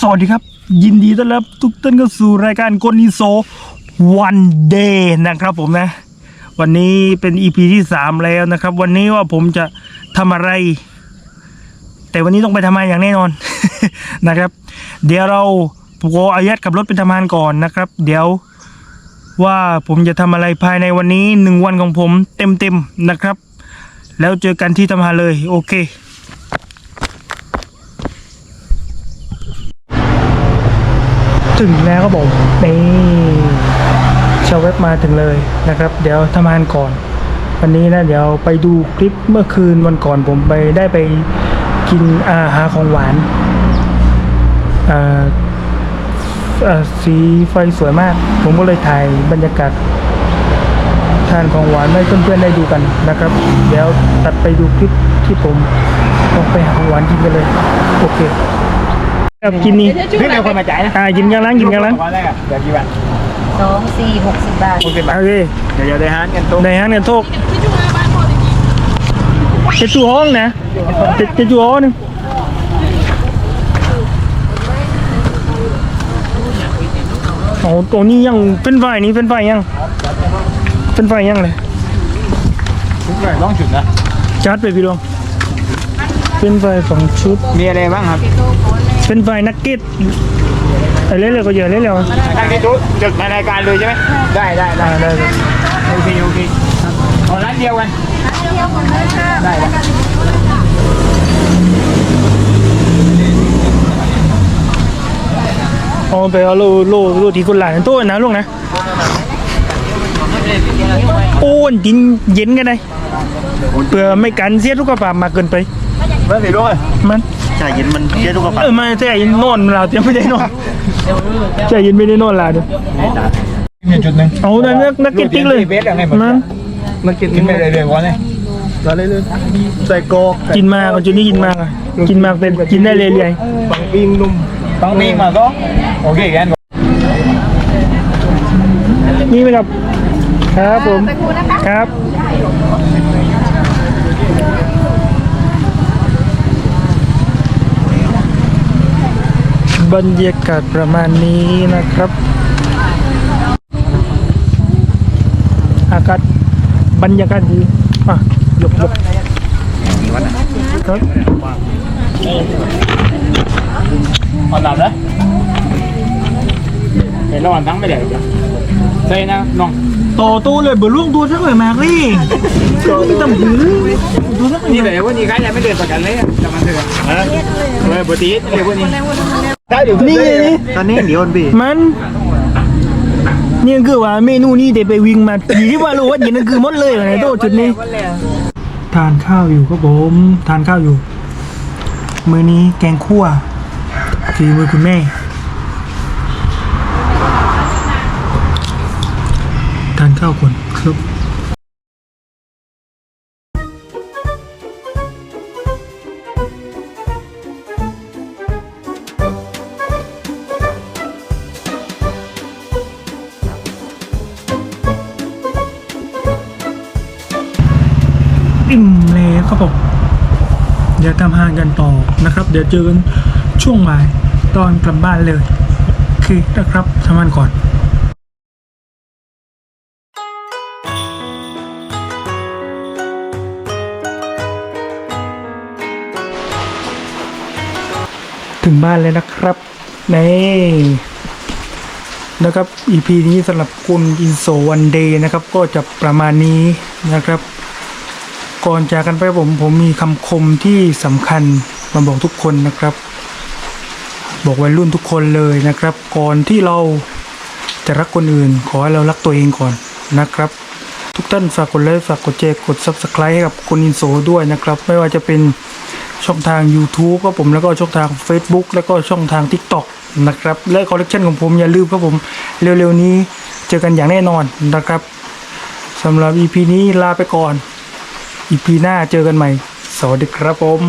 สวัสดีครับ ยินดีต้อนรับทุกท่านเข้าสู่รายการกลนิโซวันเดย์นะครับผมนะ วันนี้เป็น EP ที่ 3 แล้วนะครับ วันนี้ว่าผมจะทำอะไร แต่วันนี้ต้องไปทำงานอย่างแน่นอนนะครับ เดี๋ยวเราผมขออายัดกับรถไปทำงานก่อนนะครับ เดี๋ยวว่าผมจะทำอะไรภายในวันนี้หนึ่งวันของผมเต็มๆนะครับ แล้วเจอกันที่ทำงานเลย โอเค ถึงแล้วครับผมนี่ชาวเว็บมาถึงเลยนะครับ เดี๋ยวทำงานก่อน วันนี้นะเดี๋ยวไปดูคลิปเมื่อคืนวันก่อนผมไปได้ไปกินอาหารของหวานอ่าสีไฟสวยมาก ผมก็เลยถ่ายบรรยากาศทานของหวานให้เพื่อนๆได้ดูกันนะครับ เดี๋ยวตัดไปดูคลิปที่ผมออกไปหาของหวานกินกันเลย โอเค ครับกินนี่เฮ้ยเดี๋ยวคนมาจ่ายนะอ่ากินกันล้างกินกันล้างวันแรกอะเดี๋ยวกี่บาทสองสี่หกสิบบาทหกสิบบาทโอเคเดี๋ยวเดี๋ยวได้หารกันตรงในห้างเนี่ยโทษจะจู่ห้องนะจะจะจู่ห้องนึงโอ้ตัวนี้ยังเป็นไฟนี้เป็นไฟยังเป็นไฟยังเลยทุกอย่างต้องจุดนะจัดไปพี่ดวงเป็นไฟสองชุดมีอะไรบ้างครับ เป็นไฟนักเก็ตไอ้เล่นเลยก็เยอะเล่นเลยทางที่จุดจุดในรายการเลยใช่ไหมได้ได้ได้อ่าได้เลยโอเคโอเคเอาร้านเดียวกันได้ได้เอาไปเอาโลโลโลที่คนหลานโต้นะลูกนะ โอ้นกินเย็นกันเลยเพื่อไม่กันเสียทุกกระปามมากเกินไปเมื่อไหร่ด้วยมัน ใช่เย็นมันเยอะทุกกระเอปัอไม่ใช่นอนเราเตรียมไม่ได้นอนใจเย็นไม่ได้นอนลาเดี๋ยวมีจุดหนึ่งเอาแต่นักนักเก็ตติ๊กเลยเบสอะไรหมดมันมันกินกินไม่ได้เลยวันนี้เราเลยเลยใส่โกกินมากจุดนี้กินมากอะกินมากเป็นกินได้เรื่อยปังปิ้งนุ่มปังปิ้งมาก็โอเคกันๆนี่ไหมครับ ครับผม ครับ บรรยากาศประมาณนี้นะครับ อากาศบรรยากาศดีอะยกยกครับอ่อนหลับแล้วเห็นระหว่างทั้งไม่ได้ใช่นะน้องต่อตู้เลยเบอร์ล่วงตัวสักหน่อยมากเลยนี่ตำหือดูสักหน่นี่อยเลยวันนี้ใครยังไม่เดินประกันเลยจะมาเถอะเลยปกติเลยวันนี้ได้อยู่ นี่ไงนี่ตอนนี้เดี๋ยวพี่มันนี่คือว่าเมนูนี้เดี๋ยวไปวิ่งมาผีที่ว่ารู้ว่าอย่างนั้นคือหมดเลยในโต๊ะจุดนี้ทานข้าวอยู่ครับผมทานข้าวอยู่ มื้อนี้แกงคั่วฝีมือคุณแม่ทานข้าวก่อนครับ อิ่มแล้วครับผมเดี๋ยวทำงานกันต่อนะครับ เดี๋ยวเจอกันช่วงบ่ายตอนกลับบ้านเลยโอนะครับทำงานก่อนถึงบ้านเลยนะครับนี่นะครับ EP นี้สำหรับคุณอินโซวันเดย์นะครับ ก็จะประมาณนี้นะครับ ก่อนจากกันไปผมผมมีคำคมที่สำคัญมาบอกทุกคนนะครับ บอกวัยรุ่นทุกคนเลยนะครับ ก่อนที่เราจะรักคนอื่น ขอให้เรารักตัวเองก่อนนะครับ ทุกท่านฝากกดไลค์ฝากกดแชร์กด subscribe ให้กับคุณอินโซด้วยนะครับ ไม่ว่าจะเป็นช่องทาง YouTube ก็ผมแล้วก็ช่องทาง Facebook แล้วก็ช่องทาง TikTok นะครับ และคอลเลกชันของผมอย่าลืมครับผมเร็วๆนี้เจอกันอย่างแน่นอนนะครับสำหรับ EP นี้ลาไปก่อน อีพีหน้าเจอกันใหม่ สวัสดีครับผม